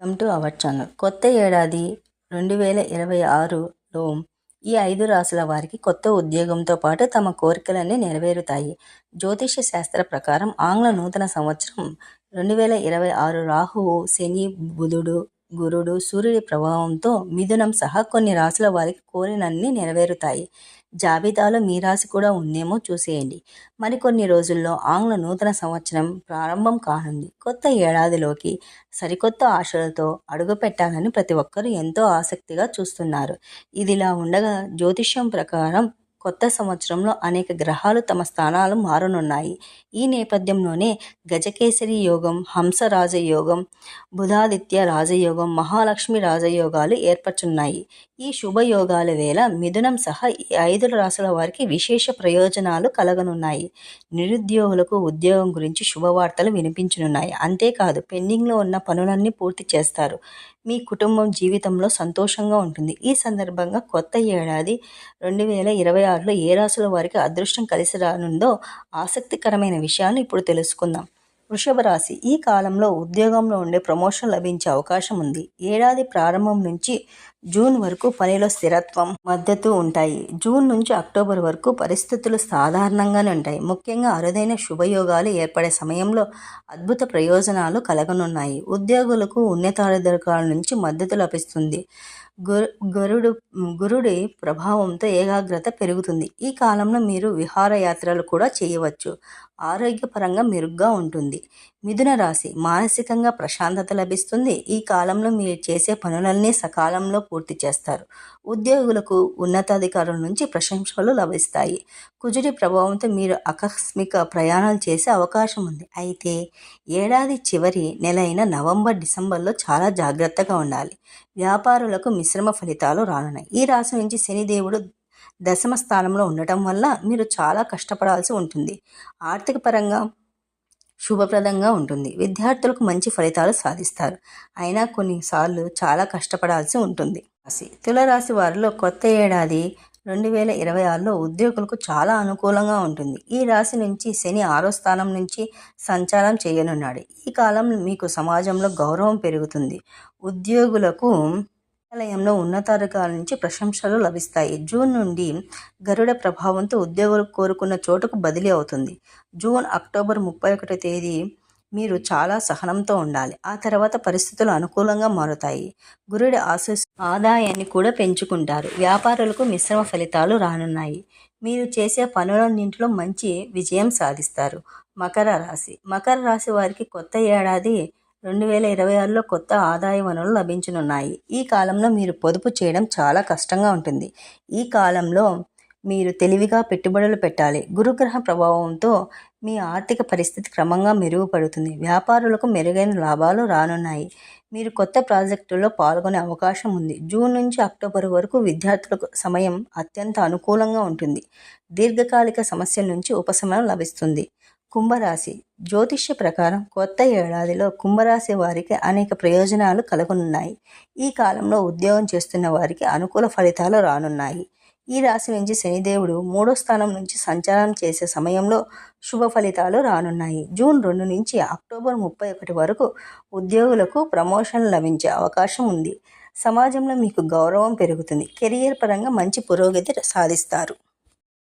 Welcome to our channel. కొత్త ఏడాది రెండు వేల ఇరవై ఆరులో ఈ ఐదు రాసుల వారికి కొత్త ఉద్యోగంతో పాటు తమ కోరికలన్నీ నెరవేరుతాయి. జ్యోతిష శాస్త్ర ప్రకారం ఆంగ్ల నూతన సంవత్సరం రెండు వేల ఇరవై ఆరు రాహువు శని బుధుడు గురుడు సూర్యుడి ప్రభావంతో మిథునం సహా కొన్ని రాసుల వారికి కోరినన్ని నెరవేరుతాయి. జాబితాలో మీ రాశి కూడా ఉందేమో చూసేయండి. మరికొన్ని రోజుల్లో ఆంగ్ల నూతన సంవత్సరం ప్రారంభం కానుంది. కొత్త ఏడాదిలోకి సరికొత్త ఆశలతో అడుగుపెట్టాలని ప్రతి ఒక్కరూ ఎంతో ఆసక్తిగా చూస్తున్నారు. ఇదిలా ఉండగా జ్యోతిష్యం ప్రకారం కొత్త సంవత్సరంలో అనేక గ్రహాలు తమ స్థానాలు మారనున్నాయి. ఈ నేపథ్యంలోనే గజకేసరి యోగం హంస రాజయోగం బుధాదిత్య రాజయోగం మహాలక్ష్మి రాజయోగాలు ఏర్పడుచున్నాయి ఈ శుభయోగాల వేళ మిథునం సహా ఈ ఐదు రాసుల వారికి విశేష ప్రయోజనాలు కలగనున్నాయి. నిరుద్యోగులకు ఉద్యోగం గురించి శుభవార్తలు వినిపించనున్నాయి. అంతేకాదు పెండింగ్లో ఉన్న పనులన్నీ పూర్తి చేస్తారు. మీ కుటుంబం జీవితంలో సంతోషంగా ఉంటుంది. ఈ సందర్భంగా కొత్త ఏడాది రెండు వేల ఇరవై ఆరులో ఏ రాసుల వారికి అదృష్టం కలిసి రానుందో ఆసక్తికరమైన విషయాన్ని ఇప్పుడు తెలుసుకుందాం. వృషభ రాశి ఈ కాలంలో ఉద్యోగంలో ఉండే ప్రమోషన్ లభించే అవకాశం ఉంది. ఏడాది ప్రారంభం నుంచి జూన్ వరకు పనిలో స్థిరత్వం మద్దతు ఉంటాయి. జూన్ నుంచి అక్టోబర్ వరకు పరిస్థితులు సాధారణంగానే ఉంటాయి. ముఖ్యంగా అరుదైన శుభయోగాలు ఏర్పడే సమయంలో అద్భుత ప్రయోజనాలు కలగనున్నాయి. ఉద్యోగులకు ఉన్నతాధికారుల నుంచి మద్దతు లభిస్తుంది. గరుడు గురుడి ప్రభావంతో ఏకాగ్రత పెరుగుతుంది. ఈ కాలంలో మీరు విహారయాత్రలు కూడా చేయవచ్చు. ఆరోగ్యపరంగా మెరుగ్గా ఉంటుంది. మిథున రాశి మానసికంగా ప్రశాంతత లభిస్తుంది. ఈ కాలంలో మీరు చేసే పనులన్నీ సకాలంలో పూర్తి చేస్తారు. ఉద్యోగులకు ఉన్నతాధికారుల నుంచి ప్రశంసలు లభిస్తాయి. కుజుడి ప్రభావంతో మీరు ఆకస్మిక ప్రయాణాలు చేసే అవకాశం ఉంది. అయితే ఏడాది చివరి నెల అయిన నవంబర్ డిసెంబర్లో చాలా జాగ్రత్తగా ఉండాలి. వ్యాపారులకు మిశ్రమ ఫలితాలు రానున్నాయి. ఈ రాశి నుంచి శనిదేవుడు దశమ స్థానంలో ఉండటం వల్ల మీరు చాలా కష్టపడాల్సి ఉంటుంది. ఆర్థిక పరంగా శుభప్రదంగా ఉంటుంది. విద్యార్థులకు మంచి ఫలితాలు సాధిస్తారు. అయినా కొన్నిసార్లు చాలా కష్టపడాల్సి ఉంటుంది. రాశి. తులరాశి వారిలో కొత్త ఏడాది రెండు వేల ఇరవై ఆరులో ఉద్యోగులకు చాలా అనుకూలంగా ఉంటుంది. ఈ రాశి నుంచి శని ఆరో స్థానం నుంచి సంచారం చేయనున్నాడు. ఈ కాలం మీకు సమాజంలో గౌరవం పెరుగుతుంది. ఉద్యోగులకు కార్యాలయంలో ఉన్నతాధికారుల నుంచి ప్రశంసలు లభిస్తాయి. జూన్ నుండి గరుడ ప్రభావంతో ఉద్యోగులు కోరుకున్న చోటుకు బదిలీ అవుతుంది. జూన్ అక్టోబర్ ముప్పై ఒకటో తేదీ మీరు చాలా సహనంతో ఉండాలి. ఆ తర్వాత పరిస్థితులు అనుకూలంగా మారుతాయి. గురుడి ఆశీస్ ఆదాయాన్ని కూడా పెంచుకుంటారు. వ్యాపారులకు మిశ్రమ ఫలితాలు రానున్నాయి. మీరు చేసే పనులన్నింటిలో మంచి విజయం సాధిస్తారు. మకర రాశి. మకర రాశి వారికి కొత్త ఏడాది రెండు వేల ఇరవై ఆరులో కొత్త ఆదాయ వనరులు లభించనున్నాయి. ఈ కాలంలో మీరు పొదుపు చేయడం చాలా కష్టంగా ఉంటుంది. ఈ కాలంలో మీరు తెలివిగా పెట్టుబడులు పెట్టాలి. గురుగ్రహ ప్రభావంతో మీ ఆర్థిక పరిస్థితి క్రమంగా మెరుగుపడుతుంది. వ్యాపారులకు మెరుగైన లాభాలు రానున్నాయి. మీరు కొత్త ప్రాజెక్టుల్లో పాల్గొనే అవకాశం ఉంది. జూన్ నుంచి అక్టోబర్ వరకు విద్యార్థులకు సమయం అత్యంత అనుకూలంగా ఉంటుంది. దీర్ఘకాలిక సమస్యల నుంచి ఉపశమనం లభిస్తుంది. కుంభరాశి. జ్యోతిష్య ప్రకారం కొత్త ఏడాదిలో కుంభరాశి వారికి అనేక ప్రయోజనాలు కలగనున్నాయి. ఈ కాలంలో ఉద్యోగం చేస్తున్న వారికి అనుకూల ఫలితాలు రానున్నాయి. ఈ రాశి నుంచి శనిదేవుడు మూడో స్థానం నుంచి సంచారం చేసే సమయంలో శుభ ఫలితాలు రానున్నాయి. జూన్ రెండు నుంచి అక్టోబర్ ముప్పై ఒకటి వరకు ఉద్యోగులకు ప్రమోషన్ లభించే అవకాశం ఉంది. సమాజంలో మీకు గౌరవం పెరుగుతుంది. కెరియర్ పరంగా మంచి పురోగతి సాధిస్తారు.